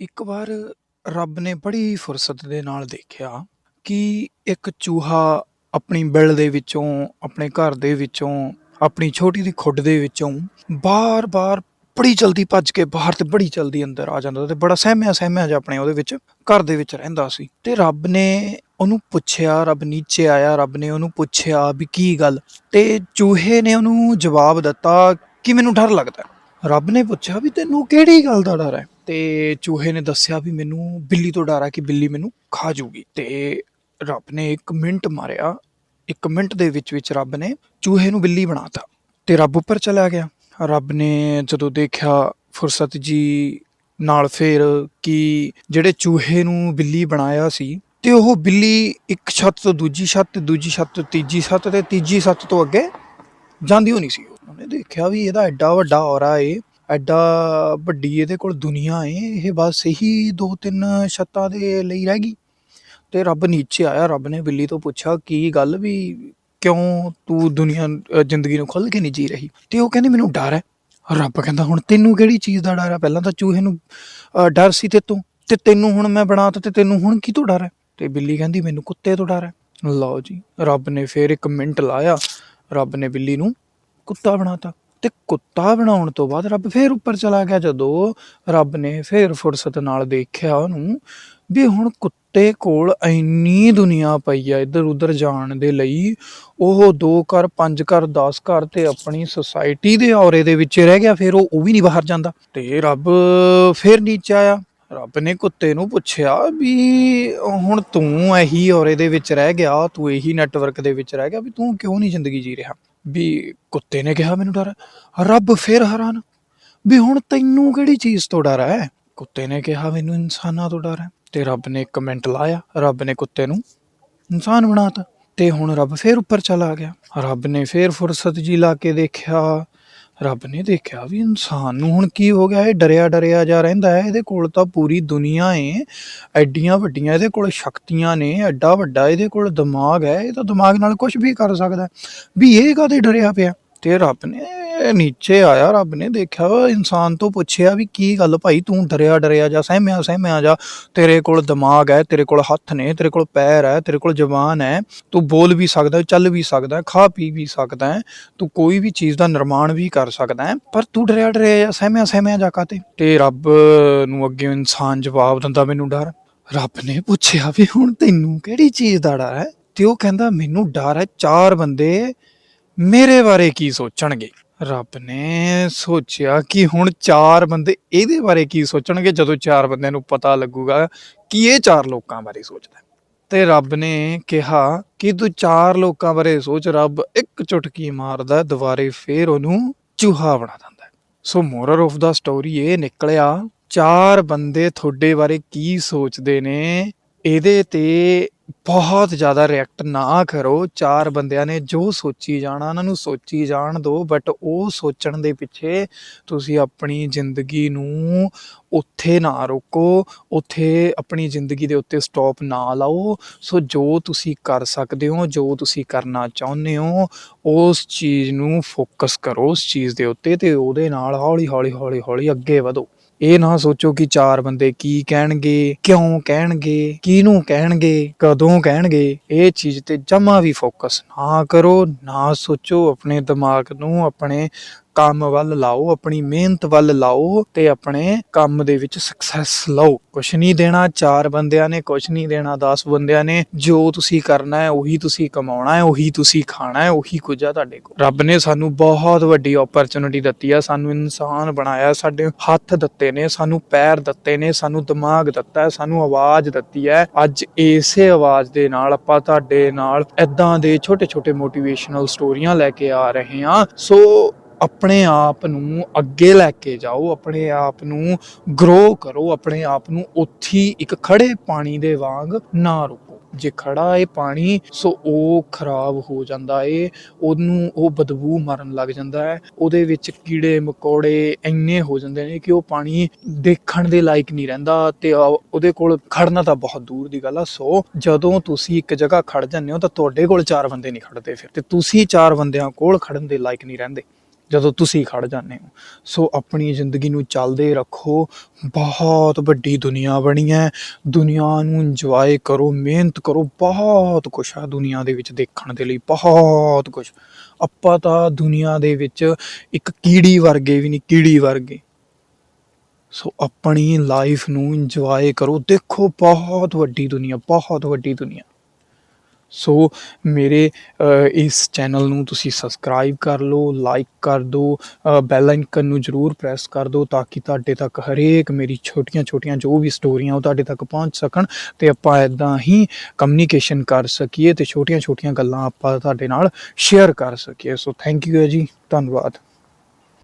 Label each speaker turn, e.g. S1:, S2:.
S1: ਇੱਕ ਵਾਰ ਰੱਬ ਨੇ ਬੜੀ ਫੁਰਸਤ ਦੇ ਨਾਲ ਦੇਖਿਆ ਕਿ ਇੱਕ ਚੂਹਾ ਆਪਣੀ ਬਿਲ ਦੇ ਵਿੱਚੋਂ, ਆਪਣੇ ਘਰ ਦੇ ਵਿੱਚੋਂ, ਆਪਣੀ ਛੋਟੀ ਦੀ ਖੁੱਡ ਦੇ ਵਿੱਚੋਂ ਬਾਰ-ਬਾਰ ਬੜੀ ਜਲਦੀ ਭੱਜ ਕੇ ਬਾਹਰ ਤੇ ਬੜੀ ਜਲਦੀ ਅੰਦਰ ਆ ਜਾਂਦਾ ਤੇ ਬੜਾ ਸਹਿਮਿਆ ਸਹਿਮਿਆ ਜਿਹਾ ਆਪਣੇ ਉਹਦੇ ਵਿੱਚ, ਘਰ ਦੇ ਵਿੱਚ ਰਹਿੰਦਾ ਸੀ। ਤੇ ਰੱਬ ਨੇ ਉਹਨੂੰ ਪੁੱਛਿਆ, ਰੱਬ ਨੀਚੇ ਆਇਆ, ਰੱਬ ਨੇ ਉਹਨੂੰ ਪੁੱਛਿਆ ਵੀ ਕੀ ਗੱਲ? ਤੇ ਚੂਹੇ ਨੇ ਉਹਨੂੰ ਜਵਾਬ ਦਿੱਤਾ ਕਿ ਮੈਨੂੰ ਡਰ ਲੱਗਦਾ। ਰੱਬ ਨੇ ਪੁੱਛਿਆ ਵੀ ਤੈਨੂੰ ਕਿਹੜੀ ਗੱਲ ਦਾ ਡਰ ਹੈ? ਤੇ ਚੂਹੇ ਨੇ ਦੱਸਿਆ ਵੀ ਮੈਨੂੰ ਬਿੱਲੀ ਤੋਂ ਡਰ ਆ ਕਿ ਬਿੱਲੀ ਮੈਨੂੰ ਖਾ ਜੂਗੀ ਤੇ ਰੱਬ ਨੇ ਇੱਕ ਮਿੰਟ ਮਾਰਿਆ। ਇੱਕ ਮਿੰਟ ਦੇ ਵਿੱਚ ਵਿੱਚ ਰੱਬ ਨੇ ਚੂਹੇ ਨੂੰ ਬਿੱਲੀ ਬਣਾਤਾ ਤੇ ਰੱਬ ਉੱਪਰ ਚਲਾ ਗਿਆ। ਰੱਬ ਨੇ ਜਦੋਂ ਦੇਖਿਆ ਫੁਰਸਤ ਜੀ ਨਾਲ ਫੇਰ ਕਿ ਜਿਹੜੇ ਚੂਹੇ ਨੂੰ ਬਿੱਲੀ ਬਣਾਇਆ ਸੀ ਤੇ ਉਹ ਬਿੱਲੀ ਇੱਕ ਛੱਤ ਤੋਂ ਦੂਜੀ ਛੱਤ ਤੇ ਦੂਜੀ ਛੱਤ ਤੋਂ ਤੀਜੀ ਛੱਤ ਤੇ ਤੀਜੀ ਛੱਤ ਤੋਂ ਅੱਗੇ ਜਾਂਦੀ ਹੋਣੀ ਸੀ ਉਹਨੇ ਦੇਖਿਆ ਵੀ ਇਹਦਾ ਐਡਾ ਵੱਡਾ ਔਰਾ ਏ, ਐਡਾ ਵੱਡੀ ਇਹਦੇ ਕੋਲ ਦੁਨੀਆ ਏ, ਇਹ ਬਸ ਇਹੀ ਦੋ ਤਿੰਨ ਛੱਤਾਂ ਦੇ ਲਈ ਰਹਿ ਗਈ। ਤੇ ਰੱਬ ਨੀਚੇ ਆਇਆ, ਰੱਬ ਨੇ ਬਿੱਲੀ ਤੋਂ ਪੁੱਛਿਆ, ਕੀ ਗੱਲ ਵੀ ਕਿਉਂ ਤੂੰ ਦੁਨੀਆ ਜ਼ਿੰਦਗੀ ਨੂੰ ਖੁੱਲ ਕੇ ਨਹੀਂ ਜੀ ਰਹੀ? ਤੇ ਉਹ ਕਹਿੰਦੀ, ਮੈਨੂੰ ਡਰ ਹੈ। ਰੱਬ ਕਹਿੰਦਾ, ਹੁਣ ਤੈਨੂੰ ਕਿਹੜੀ ਚੀਜ਼ ਦਾ ਡਰ ਹੈ? ਪਹਿਲਾਂ ਤਾਂ ਚੂਹੇ ਨੂੰ ਡਰ ਸੀ ਤੇ ਤੂੰ ਤੇ ਤੈਨੂੰ ਹੁਣ ਮੈਂ ਬਣਾਤਾ ਤੇ ਤੈਨੂੰ ਹੁਣ ਕੀ ਤੋਂ ਡਰ ਹੈ? ਤੇ ਬਿੱਲੀ ਕਹਿੰਦੀ, ਮੈਨੂੰ ਕੁੱਤੇ ਤੋਂ ਡਰ ਹੈ। ਲਓ ਜੀ, ਰੱਬ ਨੇ ਫੇਰ ਇੱਕ ਮਿੰਟ ਲਾਇਆ। ਰੱਬ ਨੇ ਬਿੱਲੀ ਨੂੰ ਕੁੱਤਾ ਬਣਾਤਾ। ਤੇ ਕੁੱਤਾ ਬਣਾਉਣ ਤੋਂ ਬਾਅਦ ਰੱਬ ਫੇਰ ਉੱਪਰ ਚਲਾ ਗਿਆ ਜਦੋਂ ਰੱਬ ਨੇ ਫੇਰ ਫੁਰਸਤ ਨਾਲ ਦੇਖਿਆ ਉਹਨੂੰ ਵੀ ਹੁਣ ਕੁੱਤੇ ਕੋਲ ਇੰਨੀ ਦੁਨੀਆ ਪਈ ਆ ਇੱਧਰ ਉੱਧਰ ਜਾਣ ਦੇ ਲਈ। ਉਹ ਦੋ ਘਰ, ਪੰਜ ਘਰ 10 ਘਰ ਤੇ ਆਪਣੀ ਸੁਸਾਇਟੀ ਦੇ ਔਰੇ ਦੇ ਵਿੱਚ ਰਹਿ ਗਿਆ, ਫਿਰ ਉਹ ਉਹ ਵੀ ਨਹੀਂ ਬਾਹਰ ਜਾਂਦਾ। ਤੇ ਰੱਬ ਫੇਰ ਨੀਚੇ ਆਇਆ। ਰੱਬ ਨੇ ਕੁੱਤੇ ਨੂੰ ਪੁੱਛਿਆ ਵੀ ਹੁਣ ਤੂੰ ਇਹੀ ਔਰੇ ਦੇ ਵਿੱਚ ਰਹਿ ਗਿਆ, ਤੂੰ ਇਹੀ ਨੈਟਵਰਕ ਦੇ ਵਿੱਚ ਰਹਿ ਗਿਆ ਵੀ ਤੂੰ ਕਿਉਂ ਨਹੀਂ ਜ਼ਿੰਦਗੀ ਜੀ ਰਿਹਾ? ਵੀ ਕੁੱਤੇ ਨੇ ਕਿਹਾ ਮੈਨੂੰ ਡਰ। ਹੈ। ਰੱਬ ਫੇਰ ਹੈਰਾਨ। ਵੀ ਹੁਣ ਤੈਨੂੰ ਕਿਹੜੀ ਚੀਜ਼ ਤੋਂ ਡਰ ਹੈ? ਕੁੱਤੇ ਨੇ ਕਿਹਾ ਮੈਨੂੰ ਇਨਸਾਨਾਂ ਤੋਂ ਡਰ ਹੈ। ਤੇ ਰੱਬ ਨੇ ਇੱਕ ਮਿੰਟ ਲਾਇਆ। ਰੱਬ ਨੇ ਕੁੱਤੇ ਨੂੰ ਇਨਸਾਨ ਬਣਾਤਾ। ਤੇ ਹੁਣ ਰੱਬ ਫੇਰ ਉੱਪਰ ਚਲਾ ਗਿਆ। ਰੱਬ ਨੇ ਫੇਰ ਫੁਰਸਤ ਜੀ ਲਾ ਕੇ ਦੇਖਿਆ। ਰੱਬ ਨੇ ਦੇਖਿਆ ਵੀ ਇਨਸਾਨ ਨੂੰ ਹੁਣ ਕੀ ਹੋ ਗਿਆ, ਇਹ ਡਰਿਆ ਡਰਿਆ ਜਾ ਰਹਿੰਦਾ ਹੈ, ਇਹਦੇ ਕੋਲ ਤਾਂ ਪੂਰੀ ਦੁਨੀਆ ਏ, ਐਡੀਆਂ ਵੱਡੀਆਂ ਇਹਦੇ ਕੋਲ ਸ਼ਕਤੀਆਂ ਨੇ, ਐਡਾ ਵੱਡਾ ਇਹਦੇ ਕੋਲ ਦਿਮਾਗ ਹੈ, ਇਹ ਤਾਂ ਦਿਮਾਗ ਨਾਲ ਕੁਝ ਵੀ ਕਰ ਸਕਦਾ ਵੀ ਇਹ ਕਾਹਦੇ ਡਰਿਆ ਪਿਆ? ਤੇ ਰੱਬ ਨੇ ਨੀਚੇ ਆਇਆ, ਰੱਬ ਨੇ ਦੇਖਿਆ ਵਾ, ਇਨਸਾਨ ਤੋਂ ਪੁੱਛਿਆ ਵੀ ਕੀ ਗੱਲ ਭਾਈ, ਤੂੰ ਡਰਿਆ ਡਰਿਆ ਜਾ, ਸਹਿਮਿਆ ਸਹਿਮਿਆ ਜਾ, ਤੇਰੇ ਕੋਲ ਦਿਮਾਗ ਹੈ, ਤੇਰੇ ਕੋਲ ਹੱਥ ਨੇ, ਤੇਰੇ ਕੋਲ ਪੈਰ ਹੈ, ਤੇਰੇ ਕੋਲ ਜ਼ੁਬਾਨ ਹੈ, ਤੂੰ ਬੋਲ ਵੀ ਸਕਦਾ, ਚੱਲ ਵੀ ਸਕਦਾ, ਖਾ ਪੀ ਵੀ ਸਕਦਾ ਹੈ, ਤੂੰ ਕੋਈ ਵੀ ਚੀਜ਼ ਦਾ ਨਿਰਮਾਣ ਵੀ ਕਰ ਸਕਦਾ ਹੈ, ਪਰ ਤੂੰ ਡਰਿਆ ਡਰਿਆ ਜਾ, ਸਹਿਮਿਆ ਸਹਿਮਿਆ ਜਾ ਕਾਤੇ ਤੇ ਰੱਬ ਨੂੰ ਅੱਗੇ ਇਨਸਾਨ ਜਵਾਬ ਦਿੰਦਾ ਮੈਨੂੰ ਡਰ। ਰੱਬ ਨੇ ਪੁੱਛਿਆ ਵੀ ਹੁਣ ਤੈਨੂੰ ਕਿਹੜੀ ਚੀਜ਼ ਦਾ ਡਰ ਹੈ? ਤੇ ਉਹ ਕਹਿੰਦਾ, ਮੈਨੂੰ ਡਰ ਹੈ, ਚਾਰ ਬੰਦੇ ਮੇਰੇ ਬਾਰੇ ਕੀ ਸੋਚਣਗੇ? ਰੱਬ ਨੇ ਸੋਚਿਆ ਕਿ ਹੁਣ ਚਾਰ ਬੰਦੇ ਇਹਦੇ ਬਾਰੇ ਕੀ ਸੋਚਣਗੇ ਜਦੋਂ ਚਾਰ ਬੰਦਿਆਂ ਨੂੰ ਪਤਾ ਲੱਗੂਗਾ ਕਿ ਇਹ ਚਾਰ ਲੋਕਾਂ ਬਾਰੇ ਸੋਚਦਾ ਤੇ ਰੱਬ ਨੇ ਕਿਹਾ ਕਿ ਤੂੰ ਚਾਰ ਲੋਕਾਂ ਬਾਰੇ ਸੋਚ, ਰੱਬ ਇੱਕ ਚੁਟਕੀ ਮਾਰਦਾ, ਦੁਬਾਰੇ ਫੇਰ ਉਹਨੂੰ ਚੂਹਾ ਬਣਾ ਦਿੰਦਾ so moral of the story ਇਹ ਨਿਕਲਿਆ, ਚਾਰ ਬੰਦੇ ਤੁਹਾਡੇ ਬਾਰੇ ਕੀ ਸੋਚਦੇ ਨੇ, ਇਹਦੇ ਤੇ ਬਹੁਤ ਜ਼ਿਆਦਾ ਰਿਐਕਟ ਨਾ ਕਰੋ। ਚਾਰ ਬੰਦਿਆਂ ਨੇ ਜੋ ਸੋਚੀ ਜਾਣਾ, ਉਹਨਾਂ ਨੂੰ ਸੋਚੀ ਜਾਣ ਦਿਓ ਬਟ ਉਹ ਸੋਚਣ ਦੇ ਪਿੱਛੇ ਤੁਸੀਂ ਆਪਣੀ ਜ਼ਿੰਦਗੀ ਨੂੰ ਉੱਥੇ ਨਾ ਰੋਕੋ, ਉੱਥੇ ਆਪਣੀ ਜ਼ਿੰਦਗੀ ਦੇ ਉੱਤੇ ਸਟਾਪ ਨਾ ਲਾਓ। ਸੋ ਜੋ ਤੁਸੀਂ ਕਰ ਸਕਦੇ ਹੋ, ਜੋ ਤੁਸੀਂ ਕਰਨਾ ਚਾਹੁੰਦੇ ਹੋ, ਉਸ ਚੀਜ਼ ਨੂੰ ਫੋਕਸ ਕਰੋ, ਉਸ ਚੀਜ਼ ਦੇ ਉੱਤੇ ਤੇ ਉਹਦੇ ਨਾਲ ਹੌਲੀ ਹੌਲੀ ਹੌਲੀ ਹੌਲੀ ਅੱਗੇ ਵਧੋ। ਇਹ ਨਾ ਸੋਚੋ ਕਿ ਚਾਰ ਬੰਦੇ ਕੀ ਕਹਿਣਗੇ, ਕਿਉਂ ਕਹਿਣਗੇ, ਕਿਹਨੂੰ ਕਹਿਣਗੇ, ਕਦੋਂ ਕਹਿਣਗੇ। ਇਹ ਚੀਜ਼ ਤੇ ਜਮਾ ਵੀ ਫੋਕਸ ਨਾ ਕਰੋ, ਨਾ ਸੋਚੋ, ਆਪਣੇ ਦਿਮਾਗ ਨੂੰ, ਆਪਣੇ ਕੰਮ ਵੱਲ ਲਾਓ, ਆਪਣੀ ਮਿਹਨਤ ਵੱਲ ਲਾਓ ਤੇ ਆਪਣੇ ਕੰਮ ਦੇ ਵਿੱਚ ਸਕਸੈਸ ਲਓ। ਕੁਛ ਨਹੀਂ ਦੇਣਾ, ਚਾਰ ਬੰਦਿਆਂ ਨੇ, ਕੁਛ ਨਹੀਂ ਦੇਣਾ 10 ਬੰਦਿਆਂ ਨੇ, ਜੋ ਤੁਸੀਂ ਕਰਨਾ ਹੈ, ਉਹੀ ਤੁਸੀਂ ਕਮਾਉਣਾ ਹੈ, ਉਹੀ ਤੁਸੀਂ ਖਾਣਾ ਹੈ, ਉਹੀ ਕੁਝ ਆ ਤੁਹਾਡੇ ਕੋਲ। ਰੱਬ ਨੇ ਸਾਨੂੰ ਬਹੁਤ ਵੱਡੀ ਓਪਰਚੁਨਿਟੀ ਦਿੱਤੀ ਆ, ਸਾਨੂੰ ਇਨਸਾਨ ਬਣਾਇਆ, ਸਾਡੇ ਹੱਥ ਦਿੱਤੇ ਨੇ, ਸਾਨੂੰ ਪੈਰ ਦਿੱਤੇ ਨੇ, ਸਾਨੂੰ ਦਿਮਾਗ ਦਿੱਤਾ ਹੈ, ਸਾਨੂੰ ਆਵਾਜ਼ ਦਿੱਤੀ ਹੈ। ਅੱਜ ਇਸੇ ਆਵਾਜ਼ ਦੇ ਨਾਲ ਆਪਾਂ ਤੁਹਾਡੇ ਨਾਲ ਇਦਾਂ ਦੇ ਛੋਟੇ ਛੋਟੇ ਮੋਟੀਵੇਸ਼ਨਲ ਸਟੋਰੀਆਂ ਲੈ ਕੇ ਆ ਰਹੇ ਹਾਂ। ਸੋ ਆਪਣੇ ਆਪ ਨੂੰ ਅੱਗੇ ਲੈ ਕੇ ਜਾਓ, ਆਪਣੇ ਆਪ ਨੂੰ ਗਰੋ ਕਰੋ, ਆਪਣੇ ਆਪ ਨੂੰ ਉੱਥੀ ਇੱਕ ਖੜੇ ਪਾਣੀ ਦੇ ਵਾਂਗ ਨਾ ਰੁਕੋ। ਜੇ ਖੜਾ ਏ ਪਾਣੀ, ਸੋ ਉਹ ਖਰਾਬ ਹੋ ਜਾਂਦਾ ਏ, ਉਹਨੂੰ ਉਹ ਬਦਬੂ ਮਾਰਨ ਲੱਗ ਜਾਂਦਾ ਹੈ ਉਹਦੇ ਵਿੱਚ ਕੀੜੇ ਮਕੌੜੇ ਇੰਨੇ ਹੋ ਜਾਂਦੇ ਨੇ ਕਿ ਉਹ ਪਾਣੀ ਦੇਖਣ ਦੇ ਲਾਇਕ ਨਹੀਂ ਰਹਿੰਦਾ ਤੇ ਉਹਦੇ ਕੋਲ ਖੜਨਾ ਤਾਂ ਬਹੁਤ ਦੂਰ ਦੀ ਗੱਲ ਆ। ਸੋ ਜਦੋਂ ਤੁਸੀਂ ਇੱਕ ਜਗ੍ਹਾ ਖੜ ਜਾਂਦੇ ਹੋ ਤਾਂ ਤੁਹਾਡੇ ਕੋਲ ਚਾਰ ਬੰਦੇ ਨਹੀਂ ਖੜਦੇ ਫਿਰ ਤੇ ਤੁਸੀਂ ਚਾਰ ਬੰਦਿਆਂ ਕੋਲ ਖੜਨ ਦੇ ਲਾਇਕ ਨਹੀਂ ਰਹਿੰਦੇ। ਜਦੋਂ ਤੁਸੀਂ ਖੜ ਜਾਂਦੇ ਹੋ। ਸੋ ਆਪਣੀ ਜ਼ਿੰਦਗੀ ਨੂੰ ਚੱਲਦੇ ਰੱਖੋ। ਬਹੁਤ ਵੱਡੀ ਦੁਨੀਆ ਬਣੀ ਹੈ। ਦੁਨੀਆ ਨੂੰ ਇੰਜੋਏ ਕਰੋ, ਮਿਹਨਤ ਕਰੋ। ਬਹੁਤ ਕੁਛ ਆ ਦੁਨੀਆ ਦੇ ਵਿੱਚ ਦੇਖਣ ਦੇ ਲਈ। ਬਹੁਤ ਕੁਛ। ਆਪਾਂ ਤਾਂ ਦੁਨੀਆ ਦੇ ਵਿੱਚ ਇੱਕ ਕੀੜੀ ਵਰਗੇ ਵੀ ਨਹੀਂ, ਕੀੜੀ ਵਰਗੇ। ਸੋ ਆਪਣੀ ਲਾਈਫ ਨੂੰ ਇੰਜੋਏ ਕਰੋ। ਦੇਖੋ, ਬਹੁਤ ਵੱਡੀ ਦੁਨੀਆ, ਬਹੁਤ ਵੱਡੀ ਦੁਨੀਆ। ਸੋ ਮੇਰੇ ਇਸ ਚੈਨਲ ਨੂੰ ਤੁਸੀਂ ਸਬਸਕ੍ਰਾਈਬ ਕਰ ਲਓ ਲਾਈਕ ਕਰ ਦਿਓ ਬੈਲ ਆਈਕਨ ਨੂੰ ਜਰੂਰ ਪ੍ਰੈਸ ਕਰ ਦਿਓ ਤਾਂ ਕਿ ਤੁਹਾਡੇ ਤੱਕ ਹਰੇਕ ਮੇਰੀ ਛੋਟੀਆਂ-ਛੋਟੀਆਂ ਜੋ ਵੀ ਸਟੋਰੀਆਂ ਉਹ ਤੁਹਾਡੇ ਤੱਕ ਪਹੁੰਚ ਸਕਣ ਤੇ ਆਪਾਂ ਇਦਾਂ ਹੀ ਕਮਿਊਨੀਕੇਸ਼ਨ ਕਰ ਸਕੀਏ ਤੇ ਛੋਟੀਆਂ-ਛੋਟੀਆਂ ਗੱਲਾਂ ਆਪਾਂ ਤੁਹਾਡੇ ਨਾਲ ਸ਼ੇਅਰ ਕਰ ਸਕੀਏ। ਸੋ ਥੈਂਕ ਯੂ ਹੈ ਜੀ, ਧੰਨਵਾਦ।